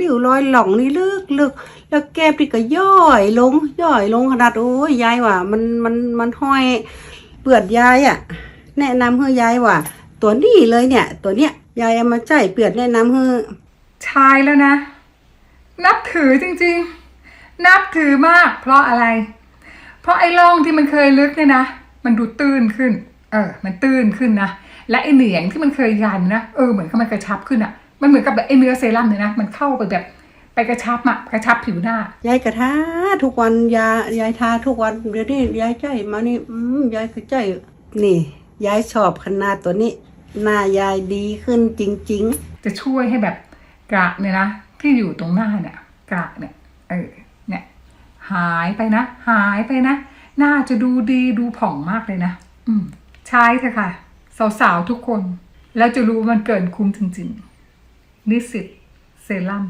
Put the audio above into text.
ริ้วรอยหล่องนี่ลึกลึกแล้วแก้มนี่ก็ย่อยลง ย่อยลงขนาดโอ้ยยายว่ามันมันมันห้อยเปือดยายอะ แนะนำให้ยายว่าตัวนี้เลยเนี่ย ตัวเนี้ยยายเอามาใจเปือดแนะนำให้ชายแล้วนะ นับถือจริงๆ นับถือมาก เพราะอะไร เพราะไอ้ร่องที่มันเคยลึกเนี่ยนะมันดูตื้นขึ้น เออ มันตื้นขึ้นนะและไอ้เหนียงที่มันเคยยันนะเออเหมือนกับมันกระชับขึ้นอะ่ะ มันเหมือนกับแบบไอ้เนื้อเซรั่มเนี่ยนะ มันเข้าไปแบบไปกระชับอะกระชับผิวหน้า ยายกระทาทุกวันยายายทาทุกวันเดี๋ยวนี้ยายใจมานี่อืมยายก็ใจนี่ ยายชอบขนาดตัวนี้ หน้ายายดีขึ้นจริง ๆ จะช่วยให้แบบกระเนี่ยนะที่อยู่ตรงหน้าเนี่ยกระเนี่ยเออเนี่ยหายไปนะ หายไปนะ หน้าจะดูดีดูผ่องมากเลยนะ อืมใช้เถอะค่ะ สาวๆทุกคน แล้วจะรู้ว่ามันเกินคุ้มจริงๆ นิสิตเซรั่ม